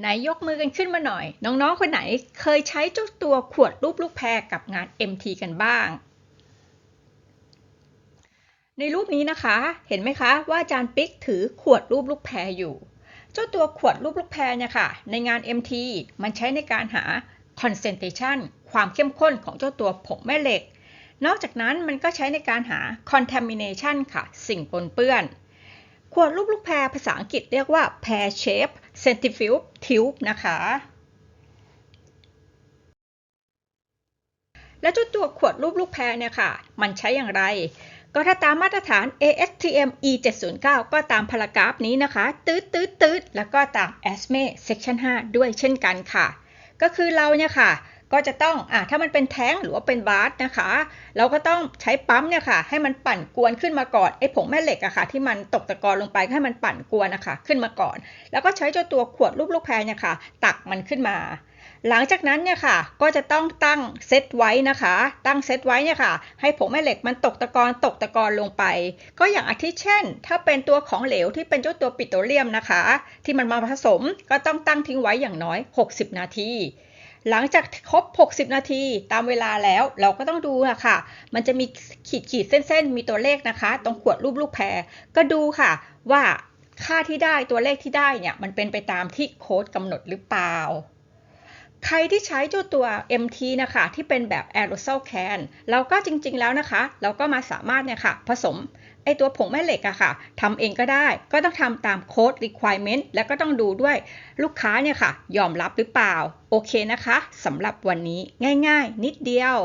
ไหนยกมือกันขึ้นมาหน่อย น้องๆ คนไหนเคยใช้เจ้าตัวขวดรูปลูกแพรกับงาน MT กันบ้าง ในรูปนี้นะคะ เห็นไหมคะว่าอาจารย์ปิ๊กถือขวดรูปลูกแพรอยู่ เจ้าตัวขวดรูปลูกแพรเนี่ยค่ะ ในงาน MT มันใช้ในการหา concentration ความเข้มข้นของเจ้าตัวผงแม่เหล็ก นอกจากนั้นมันก็ใช้ในการหา contamination ค่ะ สิ่งปนเปื้อน ขวดรูปลูกแพรภาษาอังกฤษเรียกว่า pear shape centrifuge tube นะคะ และเจ้าตัวขวดรูปลูกแพรเนี่ยค่ะ มันใช้อย่างไร ก็ถ้าตามมาตรฐาน ASTM E709 ก็ตามพารากราฟนี้นะคะ ตืดตืดตืดแล้วก็ตาม ASME Section 5 ด้วยเช่นกันค่ะ ก็คือเราเนี่ยค่ะ ก็จะต้องอะถ้ามันเป็นแท้งหรือว่าเป็นบาร์สนะคะ เราก็ต้องใช้ปั๊มเนี่ยค่ะ ให้มันปั่นกวนขึ้นมาก่อนไอ้ผงแม่เหล็กอะค่ะ ที่มันตกตะกอนลงไปให้มันปั่นกวนนะคะขึ้นมาก่อน แล้วก็ใช้เจ้าตัวขวดรูปลูกแพรเนี่ยค่ะ ตักมันขึ้นมาหลังจากนั้นเนี่ยค่ะ ก็จะต้องตั้งเซตไว้นะคะ ตั้งเซตไว้เนี่ยค่ะ ให้ผงแม่เหล็กมันตกตะกอนตกตะกอนลงไป ก็อย่างอาทิเช่น ถ้าเป็นตัวของเหลวที่เป็นเจ้าตัวปิโตรเลียมนะคะ ที่มันมาผสมก็ต้องตั้งทิ้งไว้อย่างน้อย 60 นาที หลังจากครบ 60 นาทีตามเวลาแล้วเราก็ต้องดูอะค่ะ มันจะมีขีดขีดเส้นๆ มีตัวเลขนะคะ ตรงขวดรูปลูกแพร ก็ดูค่ะว่าค่าที่ได้ตัวเลขที่ได้เนี่ยมันเป็นไปตามที่โค้ดกำหนดหรือเปล่า ใครที่ใช้เจ้าตัว MT นะคะที่เป็นแบบ aerosol can เราก็จริงๆแล้วนะคะ เราก็มาสามารถเนี่ยค่ะ ผสมไอตัวผงแม่เหล็กอะค่ะทำเองก็ได้ก็ต้องทำตามโค้ด requirement แล้วก็ต้องดูด้วยลูกค้าเนี่ยค่ะ ยอมรับหรือเปล่า โอเคนะคะสำหรับวันนี้ง่าย ๆ นิดเดียว